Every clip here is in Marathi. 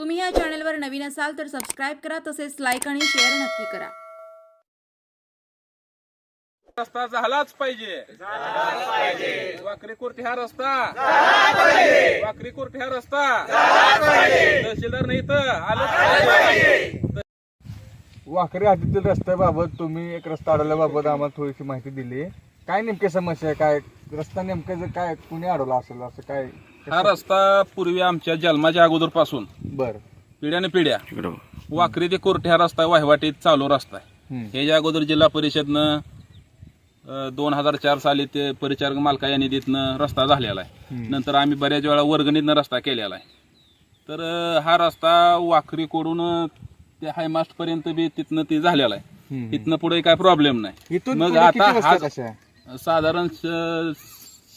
तुम्ही या चॅनलवर नवीन असाल तर सबस्क्राईब करा तसेच लाईक आणि शेअर नक्की करा. रस्ता झालाच पाहिजे. वाकरी कुर्टी हा रस्ता. वाकरी कुर्टी हा रस्ता. तहसीलदार नाही तर आलं वाकरी हद्दीतील रस्त्याबाबत तुम्ही एक रस्ता अडवल्याबाबत आम्हाला थोडीशी माहिती दिली. काय नेमकी समस्या आहे? काय रस्ता नेमका जर काय कुणी अडवला असेल असं काय? हा रस्ता पूर्वी आमच्या जन्माच्या अगोदरपासून बर पिढ्याने पिढ्या वाकरी ते कोर्टे हा रस्ता वाहवाटीत चालू रस्ता आहे. ह्याच्या अगोदर जिल्हा परिषदनं दोन हजार चार साली ते परिचारक मालका या निधीतनं रस्ता झालेला आहे. नंतर आम्ही बऱ्याच वेळा वर्गणीतनं रस्ता केलेला आहे तर हा रस्ता वाकरीकडून अं, ते हायमास्ट पर्यंत बी तिथनं ते झालेला आहे. तिथनं पुढे काय प्रॉब्लेम नाही मग आता हा-? साधारण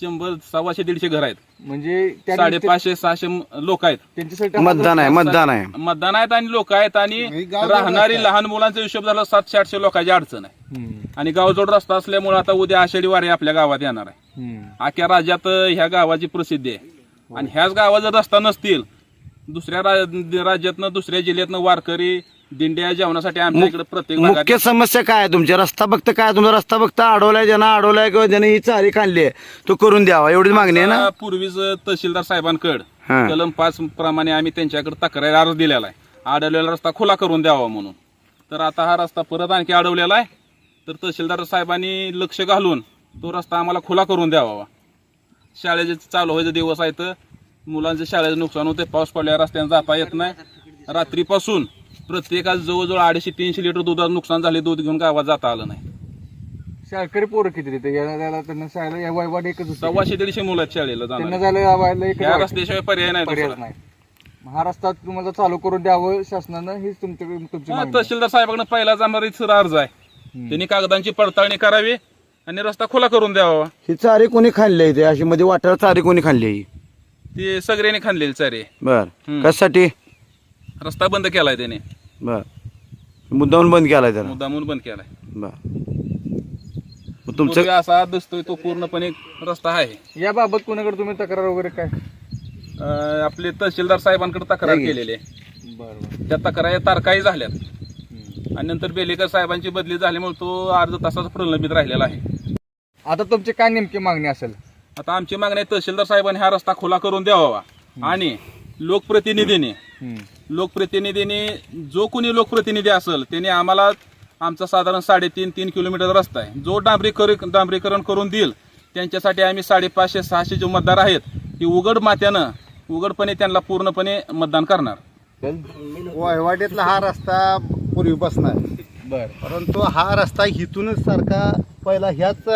शंभर सव्वाशे दीडशे घर आहेत. म्हणजे त्या साडेपाचशे सहाशे लोक आहेत. त्यांच्यासाठी मतदान आहे मतदान आहे. मतदान आहेत आणि लोक आहेत आणि राहणारी लहान मुलांचा हिशोब झाला सातशे आठशे लोकांची अडचण आहे. हम्म. आणि गावजोड रस्ता असल्यामुळे आता उद्या आषाढी वारी आपल्या गावात येणार आहे. हम्म. अख्ख्या राज्यात ह्या गावाची प्रसिद्धी आहे. आणि ह्याच गावात जर रस्ता नसतील दुसऱ्या रा- राज्यातनं दुसऱ्या जिल्ह्यातनं वारकरी दिंड्या जेवणासाठी आमच्या इकडे प्रत्येक भागात मुख्य समस्या काय आहे तुमची? रस्ता बघता काय तुमचा रस्ता बघता अडवलाय ज्यांना अडवलाय किंवा ज्याने ही चारी काढली आहे तो करून द्यावा. एवढीच मागणी आहे ना? आता पूर्वीच तहसीलदार साहेबांकडे हा. कलम पाच प्रमाणे आम्ही त्यांच्याकडे तक्रार अर्ज दिलेला आहे. अडवलेला रस्ता खुला करून द्यावा म्हणून. तर आता हा रस्ता परत आणखी अडवलेला आहे. तर तहसीलदार साहेबांनी लक्ष घालून तो रस्ता आम्हाला खुला करून द्यावा. शाळेचे चालू व्हायचे दिवस आहेत मुलांचे शाळेचं नुकसान होते पाऊस पडल्यावर रस्त्याने जाता येत नाही. रात्रीपासून प्रत्येकाला जवळजवळ अडीचशे तीनशे लिटर दुधाचं नुकसान झाले दूध घेऊन गावात जाता आलं नाही शाळकरी पोरं किती तिथे त्यांना शाळेला या वयवाट एकच होती. सव्वाशे दीडशे मुलं आहेत शाळेला त्यांना जाणार जायला यावायला एकच या वाट. रस्त्याशिवाय पर्याय नाही पर्याय दुसरा. नाही मग रस्ता तुम्हाला चालू करून द्यावं शासनानं हीच तुमची तुमची हा, मागणी आहे. तहसीलदार साहेबांकडे पहिला जाणारा इथं अर्ज आहे हम्म. त्यांनी कागदांची पडताळणी करावी आणि रस्ता खुला करून द्यावा ही चारी कोणी खाल्ली आहे ते अशी मध्ये वाटायला चारी कोणी खाल्ली आहे ही? ते सगळ्यांनी खाल्लेली चारे बर हम्म. कशासाठी रस्ता बंद केलाय त्याने. बर. मुद्दाहून बंद केलाय त्याला. मुद्दामून बंद केलाय. बर. मग तुमचं असा दिसतोय तो पूर्णपणे रस्ता आहे. याबाबत कोणाकडे तुम्ही तक्रार वगैरे काय? अं, आपले तहसीलदार साहेबांकडे तक्रार केलेली आहे. बरं त्या तक्रारी तारखाही झाल्यात. आणि नंतर बेलेकर साहेबांची बदली झाल्यामुळे तो अर्ज तसाच प्रलंबित राहिलेला आहे. आता तुमची काय नेमकी मागणी असेल? आता आमची मागणी आहे तहसीलदार साहेबांनी हा रस्ता खुला करून द्यावा. आणि लोकप्रतिनिधीने. लोकप्रतिनिधीने जो कोणी लोकप्रतिनिधी असेल त्याने आम्हाला आमचा साधारण साडेतीन तीन किलोमीटर रस्ता आहे. जो डांबरीकरण डांबरीकरण करून देईल त्यांच्यासाठी आम्ही साडेपाचशे सहाशे जे मतदार आहेत ती उघड मात्यानं उघडपणे त्यांना पूर्णपणे मतदान करणार. चल. वयवाटीतला हा रस्ता पूर्वीपासून आहे. बरं. परंतु हा रस्ता इथूनच सारखा पहिला ह्याच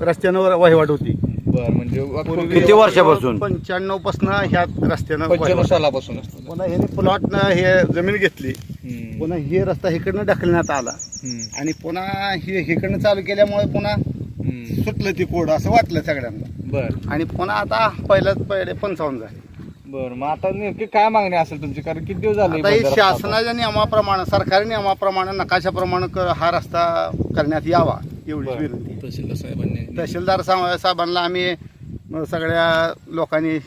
रस्त्यानं वहिवाट होती. बरं म्हणजे किती वर्षापासून पंच्याण्णवपासून ह्याच रस्त्यानं पंच्याण्णव. सालापासून असतो पुन्हा ह्याने प्लॉटनं हे जमीन घेतली हम्म. पुन्हा हे रस्ता इकडनं ढकलण्यात आला हम्म. आणि पुन्हा हे इकडनं चालू केल्यामुळे पुन्हा हम्म. सुटलं ती कोड असं वाटलं सगळ्यांना बरं आणि पुन्हा आता पहिल्याच पहिले पंचावन्न झाले बरं मग आता नेमकी काय मागणी असेल तुमची कारण किती दिवस झाले आता हे बंद रस्ता आता? शासनाच्या नियमाप्रमाणे सरकारी नियमाप्रमाणे नकाशाप्रमाणे क- हा रस्ता करण्यात यावा एवढी बरं. विनंती आहे. तहसीलदार साहेबांनी तहसीलदार सा- साहेबांना आम्ही सगळ्या लोकांनी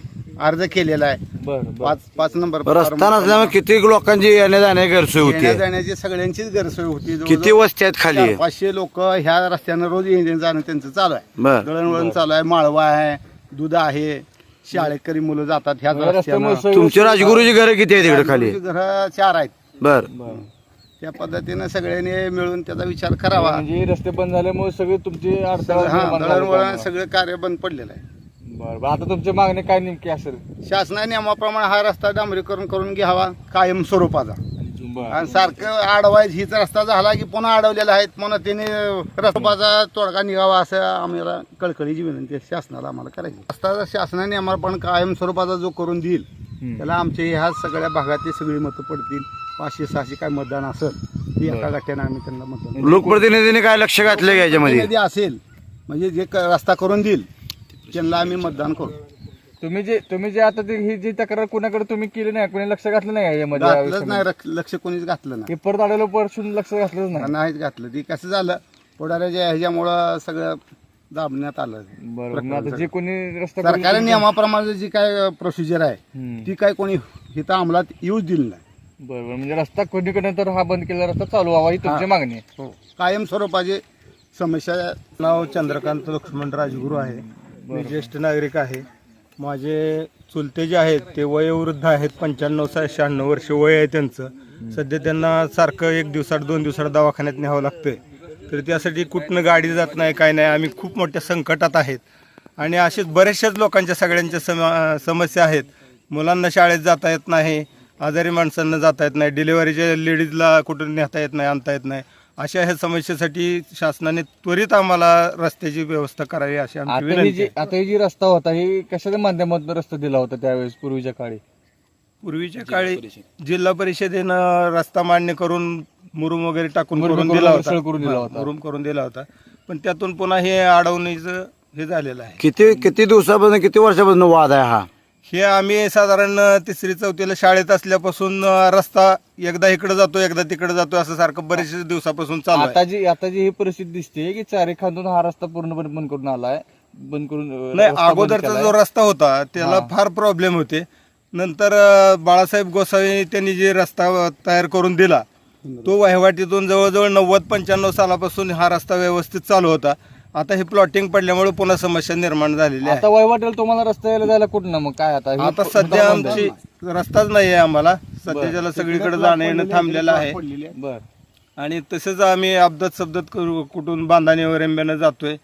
अर्ज केलेला आहे. बरं बरं. पाच पाच नंबर रस्ता नसल्यामुळे किती लोकांची येण्या जाण्याची गैरसोय होती? जाण्याची सगळ्यांचीच गैरसोय होती. जवळजवळ किती वस्ती आहेत खाली? चार पाचशे लोक ह्या रस्त्यानं रोज येणे जाणं त्यांचं चालू आहे. बर. दळणवळण चालू आहे माळवा आहे दूध आहे शाळेकरी मुलं जातात ह्याच रस्त्यामुळे रस्त्यानं. सगळं- तुमची राजगुरूची घरं किती आहेत तिकडे खाली? घर चार आहेत. बर. बरं. त्या पद्धतीनं सगळ्यांनी मिळून त्याचा विचार करावा म्हणजे रस्ते बंद झाल्यामुळे सगळे तुमची हा दळणवळण त्यामुळे. सगळं कार्य बंद पडलेलं आहे बरं आता तुमची मागणी काय नेमकी असेल शासनाने नियमाप्रमाणे हा रस्ता डांबरीकरण करून घ्यावा कायम स्वरूपाचा. आणि सारखं अडवायच हीच रस्ता झाला की पुन्हा अडवलेला आहे पुन्हा त्याने रस्त्याचा तोडगा निघावा असं आम्हाला कळकळीची विनंती आहे शासनाला आम्हाला करायची रस्ता शासनाने आम्हाला पण कायम स्वरूपाचा जो करून देईल. त्याला आमच्या ह्या सगळ्या भागातली सगळी मतं पडतील. पाचशे सहाशे काय मतदान असेल ती एका गट्ट्यानं आम्ही त्यांना मतदान लोकप्रतिनिधीने काय लक्ष घातलं याच्यामध्ये? प्रतिनिधी असेल म्हणजे जे क- रस्ता करून देईल त्यांना आम्ही मतदान करू. तुम्ही जे तुम्ही जे आता ते ही जी तक्रार कुणाकडे तुम्ही केली नाही कोणी लक्ष घातलं नाही यामध्ये या घातलंच विषयामध्ये? नाही रक- लक्ष कोणीच घातलं नाही. हे परत आलेलं परतून लक्ष घातलंच नाही. नाहीच घातलं. ती कसं झालं पुढाऱ्याच्या ह्याच्यामुळं सगळं दाबण्यात आलं. बरं मग आता जे कोणी रस्ता करून- सरकारी नियमाप्रमाणे जी काय प्रोसिजर आहे हम्म. ती काय कोणी इथं अंमलात येऊच दिलं नाही. बरोबर. म्हणजे रस्ता कोणीकडे तर हा बंद केलेला रस्ता चालू व्हावा ही तुमची मागणी आहे. हो. कायमस्वरूपाची समस्या नाव चंद्रकांत लक्ष्मण राजगुरू आहे. मी ज्येष्ठ नागरिक आहे. माझे चुलते जे आहेत ते वयोवृद्ध आहेत पंच्याण्णव सा शहाण्णव वर्ष वय आहे त्यांचं. सध्या त्यांना सारखं एक दिवसात दोन दिवसात दवाखान्यात न्यावं लागतंय. तर त्यासाठी कुठनं गाडी जात नाही काय नाही आम्ही खूप मोठ्या संकटात आहेत. आणि असेच बऱ्याचशाच लोकांच्या सगळ्यांच्या सम समस्या आहेत. मुलांना शाळेत जाता येत नाही आजारी माणसांना जाता येत नाही डिलिव्हरीच्या लेडीजला कुठून नेता येत नाही आणता येत नाही. अशा ह्या समस्येसाठी शासनाने त्वरित आम्हाला रस्त्याची व्यवस्था करावी अशी आमची आता ही विनंती जी आहे. आता ही जी रस्ता होता ही कशाच्या माध्यमातून रस्ता दिला होता त्यावेळेस पूर्वीच्या काळी? पूर्वीच्या काळी जिल्हा परिषदेनं रस्ता मान्य करून मुरुम वगैरे टाकून करून दिला होता. करून दिला हा, होता. मुरुम करून दिला होता. पण त्यातून पुन्हा हे अडवणीचं हे झालेलं आहे. किती किती दिवसापासून किती वर्षापासून वाद आहे हा? हे आम्ही साधारण तिसरी चौथीला शाळेत असल्यापासून अं, रस्ता एकदा इकडे जातो एकदा तिकडे जातो असं सारखं बरेचशे दिवसापासून चालू आहे. आता जी आता जी ही परिस्थिती दिसते की चारी खांदून हा रस्ता पूर्णपणे बंद करून आलाय. बंद करून अं, नाही रस्ता बंद अगोदरचा केलाय. जो रस्ता होता त्याला फार प्रॉब्लेम होते. नंतर अं, बाळासाहेब गोसावी त्यांनी जे रस्ता अं, तयार करून दिला तो वहिवाटीतून जवळजवळ नव्वद पंच्याण्णव सालापासून हा रस्ता व्यवस्थित चालू होता. आता हे प्लॉटिंग पडल्यामुळे पुन्हा समस्या निर्माण झालेली आहे. आता तुम्हाला रस्ता यायला जायला कुठं ना मग? काय आता? हे आता सध्या आहे. आमची रस्ताच नाही आहे आम्हाला. सध्या ज्याला सगळीकडे जाणं येणं थांबलेलं आहे. बर. आणि तसेच आम्ही अब्दत सब्दत करू कुठून बांधाने रेंब्यानं जातोय.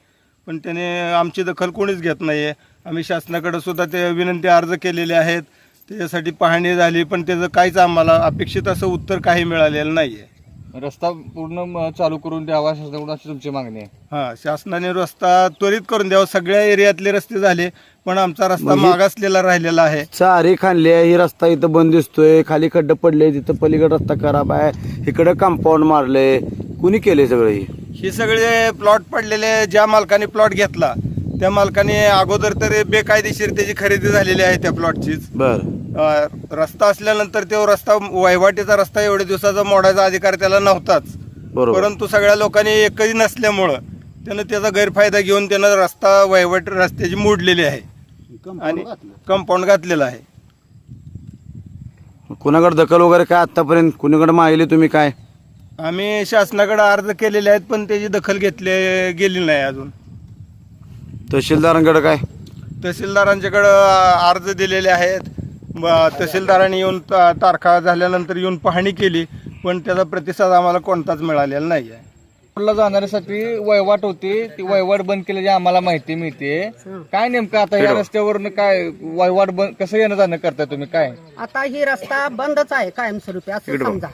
पण त्याने आमची दखल कोणीच घेत नाहीये. आम्ही शासनाकडे सुद्धा ते विनंती अर्ज केलेले आहेत. त्याच्यासाठी पाहणी झाली पण त्याचं काहीच आम्हाला अपेक्षित असं उत्तर काही मिळालेलं नाहीये. रस्ता पूर्ण म- चालू करून द्यावा शासनाकडून अशी तुमची मागणी आहे? हा शासनाने रस्ता त्वरित करून द्यावा. सगळ्या एरियातले रस्ते झाले पण आमचा रस्ता मागासलेला राहिलेला आहे. चारी खाणली आहे ही रस्ता इथं बंद दिसतोय खाली खड्डे पडले तिथं पलीकडे रस्ता खराब आहे इकडे कंपाऊंड मारले. कुणी केले सगळे ही? हे सगळे प्लॉट पडलेले ज्या मालकाने प्लॉट घेतला त्या मालकाने अगोदर तर बेकायदेशीर त्याची खरेदी झालेली आहे त्या प्लॉटचीच बर. रस्ता असल्यानंतर तो रस्ता वहिवाटीचा रस्ता एवढ्या दिवसाचा मोडायचा अधिकार त्याला नव्हताच. परंतु सगळ्या लोकांनी एकही नसल्यामुळं त्यानं त्याचा गैरफायदा घेऊन त्यानं रस्ता वहिवाट रस्त्याची मोडलेली आहे. आणि कंपाऊंड घातलेलं आहे. कुणाकडे दखल वगैरे काय आतापर्यंत कुणाकडे मागली तुम्ही काय? आम्ही शासनाकडे अर्ज केलेले आहेत पण त्याची दखल घेतली गेली नाही अजून. तहसीलदारांकडे काय? तहसीलदारांच्याकडं अर्ज दिलेले आहेत. तहसीलदारांनी येऊन ता- तारखा झाल्यानंतर येऊन पाहणी केली पण त्याचा प्रतिसाद आम्हाला कोणताच मिळालेला नाही आहे ला जाणाऱ्यासाठी वयवाट होती ती वयवाट बंद केल्याची आम्हाला माहिती मिळते. काय नेमकं आता या रस्त्यावरनं काय वयवाट बंद कसं येणं जाणं करताय तुम्ही काय? आता ही रस्ता बंदच आहे कायमस्वरूपी असं समजा.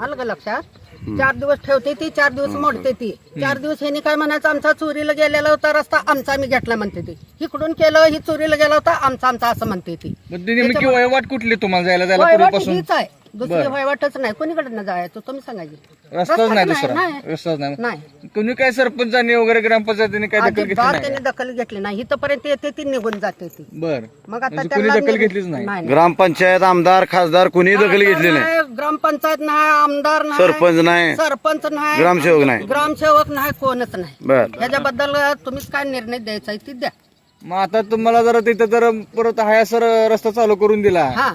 आलं का लक्षात? चार दिवस ठेवते ती चार दिवस मोडते ती. चार दिवस ह्यांनी काय म्हणायचं आमचा चोरीला गेलेला होता रस्ता आमचा आम्ही घेतला म्हणते ती. इकडून केलं ही चोरीला गेला होता आमचा आमचा असं म्हणते ती. नेमकी वयवाट कुठली तुम्हाला जायला? जायला वयवाट पूर्वीपासून? हीच आहे. दुसरी वयवाटच नाही. कोणीकडे जायचं? तुम्ही सांगायची रस्ताच नाही दुसरा. नाही. रस्ताच नाही. नाही. कुणी काय सरपंचांनी वगैरे ग्रामपंचायतीने काय दखल घेतली अजिबात नाही? त्यांनी दखल घेतली नाही. इथपर्यंत येते ती निघून जाते ती. बर. मग आता म्हणजे कुणी त्यांना दखल घेतलीच नाही. ग्रामपंचायत आमदार खासदार कुणी दखल घेतली नाही. ग्रामपंचायत नाही आमदार नाही. सरपंच नाही. सरपंच नाही. ग्रामसेवक नाही. ग्रामसेवक नाही कोणच नाही. बर. ह्याच्याबद्दल तुम्हीच काय निर्णय द्यायचा आहे ती द्या. मग आता तुम्हाला जर तिथं जर परत हा सर रस्ता चालू करून दिला. हा.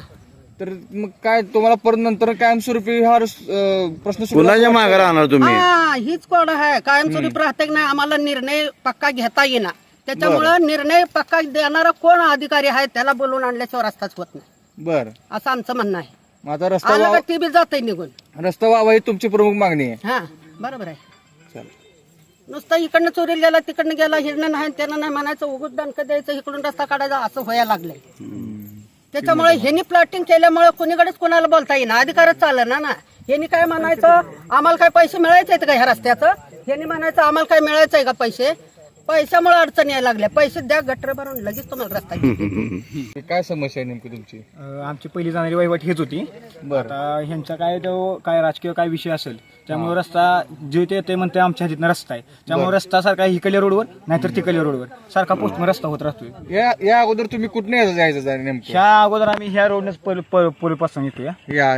तर मग काय तुम्हाला परत नंतर कायमस्वरूपी हा रस- अं, प्रश्न कुणाच्या मागे राहणार तुम्ही? हा हीच कोड आहे. कायमस्वरूपी राहते की नाही आम्हाला निर्णय पक्का घेता येणार त्याच्यामुळं निर्णय पक्का देणारा कोण अधिकारी आहे त्याला बोलून आणल्याशिवाय रस्ताच होत नाही. बर. असं आमचं म्हणणं आहे. मग आता रस्ता आलं का व्हावा- ती बी जाते निघून. रस्ता व्हावा ही तुमची प्रमुख मागणी आहे. हा बरोबर आहे. नुसतं इकडनं चोरीला गेला तिकडनं गेला हिरणं नाही त्यानं नाही म्हणायचं उगूच दणकं द्यायचं इकडून रस्ता काढायचा असं व्हायला लागलंय. त्याच्यामुळे ह्यांनी प्लॉटिंग केल्यामुळे कोणीकडेच कोणाला बोलता येईना. अधिकारच चालला ना ना. ह्यांनी काय म्हणायचं? आम्हाला काय पैसे मिळायचे आहेत का ह्या रस्त्याचं? ह्यांनी म्हणायचं आम्हाला काय मिळायचंय का पैसे? पैशामुळे अडचणी यायला लागल्या. पैसे द्या गटर भरून लगेच तुम्हाला रस्ता. काय समस्या आहे नेमकी तुमची? आमची पहिली जाणारी वहिवाट हेच होती. बरं. आता ह्यांचा काय तो काय राजकीय काय विषय असेल त्यामुळे रस्ता जे ते ते म्हणते आमच्या हातीतनं रस्ता आहे. त्यामुळे रस्ता सारखा इकडल्या रोडवर नाहीतर तिकडल्या रोडवर. सारखा पोस्टमध्ये रस्ता होत राहतोय. या या अगोदर तुम्ही कुठने जायचं जाय नेमकं? ह्या अगोदर आम्ही ह्या रोडनेच पोलीपासून येतो या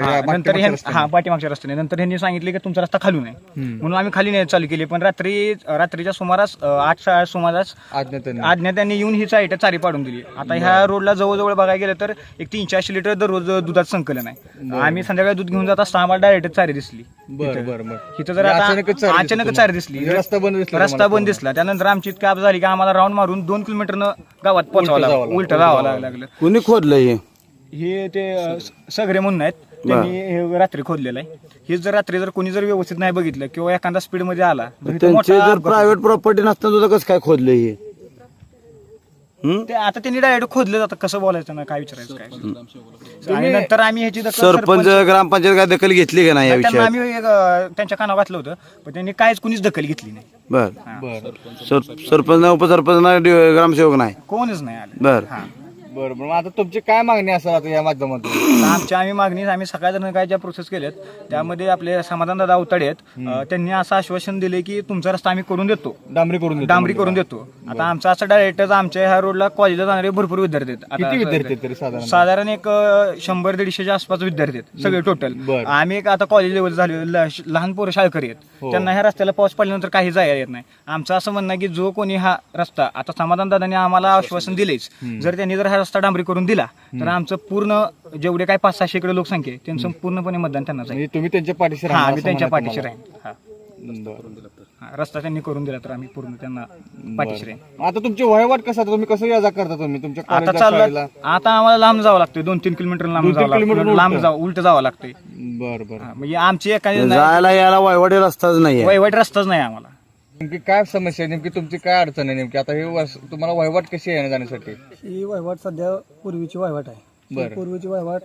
हा, नंतर ह्यां-. हा पाठीमागच्या रस्त्याने. नंतर ह्यांनी सांगितले की तुमचा रस्ता खालून आहे. म्हणून आम्ही खाली न्यायला चालू केली पण रात्री रात्रीच्या सुमारास अ, आठ सा- त्या सुमारास आज्ञा त्यांनी येऊन ही चाईट चारी पाडून दिली. आता ह्या रोडला जवळजवळ बघायला गेलं तर एक तीनशे अशे लिटर दररोज दुधात संकलन आहे. आम्ही संध्याकाळी दूध घेऊन जात असताना आम्हाला डायरेक्ट चारी दिसली. बरं बरं. बरं जर म्हणजे आता अचानकच चारी दिसली अचानकच तुम्हाला. चारी दिसली. म्हणजे रस्ता बंद दिसला रस्ता बंद दिसला. त्यानंतर आमची इतकी आप झाली की आम्हाला राऊंड मारून दोन किलोमीटरनं गावात पोहोचावं लागलं. उलट जावं लाग- लागलं कुणी खोदलं हे? हे ते अ, स- सगळे म्हणून आहेत. त्यांनी हे रात्री खोदलेलं आहे. हे जर रात्री जर कोणी जर व्यवस्थित नाही बघितलं किंवा एखादा स्पीडमध्ये आला तर इथं त्यांचे मोठा जर अपघात प्रायव्हेट प्रॉपर्टी नसताना तुझं कसं काय खोदलं हे हं? ते आता त्यांनी डायरेक्ट खोदलं जातं कसं बोलायचं ना काय विचारायचं काय आणि नंतर आम्ही ह्याची दखल सरपंच ग्रामपंचायत काय दखल घेतली का नाही या त्यांना विषयात? आम्ही एक, अ, त्यांच्या कानावर घातलं होतं पण त्यांनी काहीच कुणीच दखल घेतली नाही. बर. बरं. सर सरपंच नाही उपसरपंच नाही डि- ग्रामसेवक नाही? कोणच नाही आलं. बर. हा. बरं बरं. मग आता तुमची काय मागणी असेल आता या माध्यमातून? तर आमच्या आम्ही मागणी आम्ही सकाळ जण काय ज्या प्रोसेस केल्यात त्यामध्ये आपले समाधान दादा अवताडे आहेत. अ, त्यांनी असं आश्वासन दिले की तुमचा रस्ता आम्ही करून देतो. डांबरी करून देतो. डांबरी करून देतो. आता आमचा असं डायरेक्टच आमच्या ह्या रोडला कॉलेजला जाणारे भरपूर विद्यार्थी आहेत. किती विद्यार्थी आहेत तरी साधारण? साधारण एक अ, शंभर दीडशेच्या आसपास विद्यार्थी आहेत सगळे टोटल बरं. आम्ही एक आता कॉलेज लेवल झाले. ल- लहान पोरं शाळकरी आहेत. त्यांना ह्या रस्त्याला पाऊस पडल्यानंतर काही जायला येत नाही. आमचं असं म्हणणं आहे की जो कोणी हा रस्ता आता समाधान दादांनी आम्हाला आश्वासन दिलेच. जर त्यांनी जर हा रस्ता डांबरी करून दिला तर आमचं पूर्ण जेवढे काय पाच सहाशे इकडे लोकसंख्या आहे त्यांचं पूर्णपणे मतदान त्यांना जाईल म्हणजे तुम्ही त्यांच्या पाठीशी हा राहणार आम्ही असं त्यांच्या म्हणायचं पाठीशी तुम्हाला. राहील हा. बरं. हा, रस्ता त्यांनी करून दिला तर आम्ही पूर्ण त्यांना पाठीशी राहील आता तुमचे वयवाट कसं आता तुम्ही कसं याजा करता तुम्ही? तुमच्या आता कॉलेजला, चाललं शाळेला? आता आम्हाला लांब जावं लागतं दोन तीन किलोमीटर लांब दोन-तीन जावं किलोमीटर लागतं लांब उलटं? जावं उलट जावं लागतंय. बरं बरं. हा, म्हणजे आमची एखादी जायला यायला वायवाडी रस्ताच नाही वाईट रस्ताच नाही आम्हाला. नेमकी काय समस्या आहे? नेमकी तुमची काय अडचण आहे नेमकी? आता हे तुम्हाला वहिवाट कशी आहे जाण्यासाठी? ही वहिवाट सध्या पूर्वीची वहिवाट आहे. बरं. ही पूर्वीची वहिवाट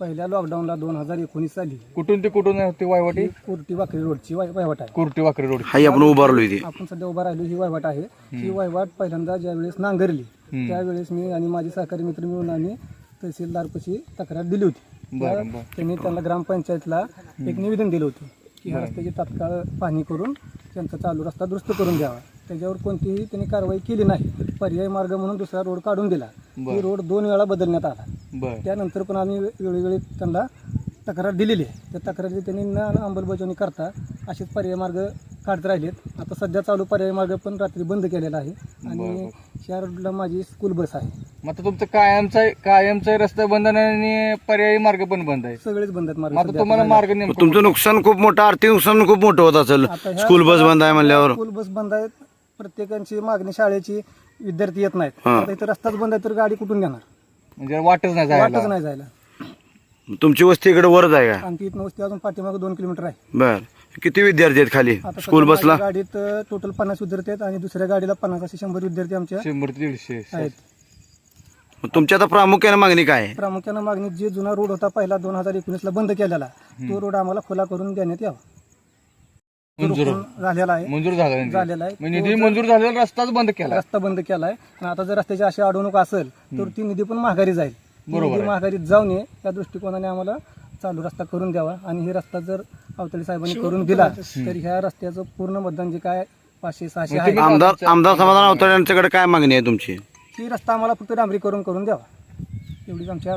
पहिल्या लॉकडाऊनला दोन हजार एकोणीस साली. कुठून ते कुठून होती वहिवाटी? ही कुर्टी वाकरी रोडची वहि- वहिवाट आहे. कुर्टी वाकरी रोड हाही आपण उभारलो इथे. आपण सध्या उभा राहिलो ही वहिवाट आहे. ही वहिवाट पहिल्यांदा ज्यावेळेस नांगरली त्यावेळेस मी आणि माझे सहकारी मित्र मिळून आम्ही तहसीलदारपाशी तक्रार दिली होती. बरं. त्यांनी त्यांना ग्रामपंचायतला एक निवेदन दिलं होतं. की ह्या रस्त्याची तात्काळ पाहणी करून त्यांचा चालू रस्ता दुरुस्त करून द्यावा. त्याच्यावर कोणतीही त्यांनी कारवाई केली नाही. पर्यायी मार्ग म्हणून दुसरा रोड काढून दिला. ही रोड दोन वेळा बदलण्यात आला. त्यानंतर पण आम्ही वेळोवेळी त्यांना तक्रार दिलेली आहे. त्या तक्रारी त्यांनी न अंमलबजावणी करता असेच पर्याय मार्ग काढत राहिलेत. आता सध्या चालू पर्याय मार्ग पण रात्री बंद केलेला आहे. आणि या रोडला माझी स्कूल बस आहे. मग आता तुमचं कायमचा कायमचा रस्ता बंद आहे आणि पर्यायी मार्ग पण बंद आहे. सगळेच बंद आहेत मार्ग मग आता सध्या. तुम्हाला मार्ग नेमकं तुमचं नुकसान खूप मोठं आर्थिक नुकसान खूप मोठं होत असेल. आता ह्या- स्कूल बस बंद आहे म्हणल्यावर. स्कूल बस बंद आहेत. प्रत्येकांची मागणी शाळेची विद्यार्थी येत नाहीत. हां. आता इथं रस्ताच बंद आहे तर गाडी कुठून घेणार? म्हणजे वाटच नाही वाटच जायला नाही जायला. तुमची वस्ती इकडे वरच आहे का? इथनं वस्ती अजून पाठीमागे दोन किलोमीटर आहे. बर. किती विद्यार्थी आहेत खाली आता स्कूल सध्या बसला? माझ्या गाडीत टोटल पन्नास विद्यार्थी आहेत आणि दुसऱ्या गाडीला पन्नास असे शंभर विद्यार्थी आमच्या शंभर ते दीडशे. आहेत. तुमची आता प्रामुख्याने मागणी काय आहे? प्रामुख्यानं मागणी जे जुना रोड होता पहिला दोन हजार एकोणीसला बंद केलेला तो रोड आम्हाला खुला करून देण्यात यावा. तो मंजूर. रोखून झालेला आहे. मंजूर झाला नाही. झालेला आहे. म्हणजे निधी मंजूर झालेला रस्ताच बंद केला रस्ता बंद केलाय. आणि आता जर रस्त्याची अशी अडवणूक असेल तर ती निधी पण माघारी जाईल. ती निधी माघारी जाऊ नये या दृष्टिकोनाने आम्हाला चालू रस्ता करून द्यावा. आणि हे रस्ता जर अवतळी साहेबांनी करून दिला तर ह्या रस्त्याचं पूर्ण मतदान जे काय पाचशे सहाशे आहे. आमदार आमदार समाधान अवतडे यांच्याकडे काय मागणी आहे तुमची? ही रस्ता आम्हाला फक्त डांबरी करून करून द्यावा. एवढीच आमची